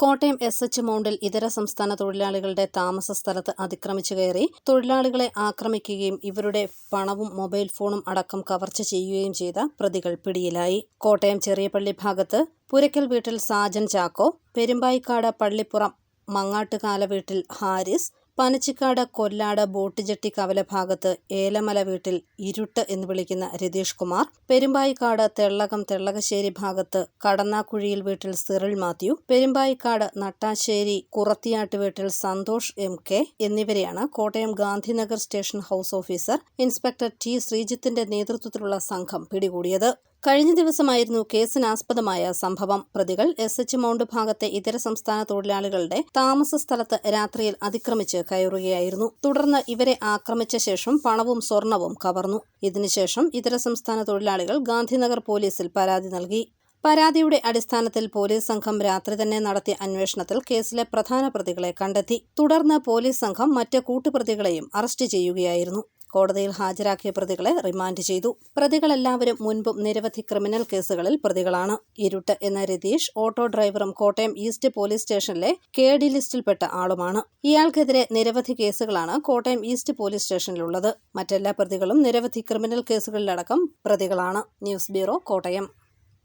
Kottayam S H മൗണ്ടിൽ ഇതര സംസ്ഥാന തൊഴിലാളികളുടെ താമസ സ്ഥലത്ത് അതിക്രമിച്ചു കയറി. തൊഴിലാളികളെ ആക്രമിക്കുകയും ഇവരുടെ പണവും മൊബൈൽ ഫോണും അടക്കം കവർച്ച ചെയ്യുകയും ചെയ്ത പ്രതികൾ പിടിയിലായി. കോട്ടയം ചെറിയപള്ളി ഭാഗത്ത് പുരക്കൽ വീട്ടിൽ സാജൻ ചാക്കോ പെരുമ്പായിക്കാട് പള്ളിപ്പുറം മങ്ങാട്ടുകാല വീട്ടിൽ ഹാരിസ് പനച്ചിക്കാട് കൊല്ലാട് കവല ഭാഗത്ത് ഏലമല വീട്ടിൽ ഇരുട്ട് എന്ന് വിളിക്കുന്ന രതീഷ് കുമാർ പെരുമ്പായിക്കാട് തെള്ളകം തെള്ളകശ്ശേരി ഭാഗത്ത് കടന്നാക്കുഴിയിൽ വീട്ടിൽ സിറിൽ മാത്യു പെരുമ്പായിക്കാട് നട്ടാശ്ശേരി കുറത്തിയാട്ട് വീട്ടിൽ സന്തോഷ് എം കെ എന്നിവരെയാണ് Kottayam Gandhinagar station house officer inspector T ശ്രീജിത്തിന്റെ നേതൃത്വത്തിലുള്ള സംഘം പിടികൂടിയത്. കഴിഞ്ഞ ദിവസമായിരുന്നു കേസിനാസ്പദമായ സംഭവം. പ്രതികൾ എസ് എച്ച് മൗണ്ട് ഭാഗത്തെ ഇതര സംസ്ഥാന തൊഴിലാളികളുടെ താമസ സ്ഥലത്ത് രാത്രിയിൽ അതിക്രമിച്ച് കയറുകയായിരുന്നു. തുടർന്ന് ഇവരെ ആക്രമിച്ച ശേഷം പണവും സ്വർണവും കവർന്നു. ഇതിനുശേഷം ഇതര സംസ്ഥാന തൊഴിലാളികൾ ഗാന്ധിനഗർ പോലീസിൽ പരാതി നൽകി. പരാതിയുടെ അടിസ്ഥാനത്തിൽ പോലീസ് സംഘം രാത്രി തന്നെ നടത്തിയ അന്വേഷണത്തിൽ കേസിലെ പ്രധാന പ്രതികളെ കണ്ടെത്തി. തുടർന്ന് പോലീസ് സംഘം മറ്റ് കൂട്ടുപ്രതികളെയും അറസ്റ്റ് ചെയ്യുകയായിരുന്നു. കോടതിയിൽ ഹാജരാക്കിയ പ്രതികളെ റിമാൻഡ് ചെയ്തു. പ്രതികളെല്ലാവരും മുൻപും നിരവധി ക്രിമിനൽ കേസുകളിൽ പ്രതികളാണ്. ഇരുട്ട് എന്ന രതീഷ് ഓട്ടോ ഡ്രൈവറും കോട്ടയം ഈസ്റ്റ് പോലീസ് സ്റ്റേഷനിലെ കെ ഡി ലിസ്റ്റിൽപ്പെട്ട ആളുമാണ്. ഇയാൾക്കെതിരെ നിരവധി കേസുകളാണ് കോട്ടയം ഈസ്റ്റ് പോലീസ് സ്റ്റേഷനിലുള്ളത്. മറ്റെല്ലാ പ്രതികളും നിരവധി ക്രിമിനൽ കേസുകളിലടക്കം പ്രതികളാണ്. News bureau Kottayam.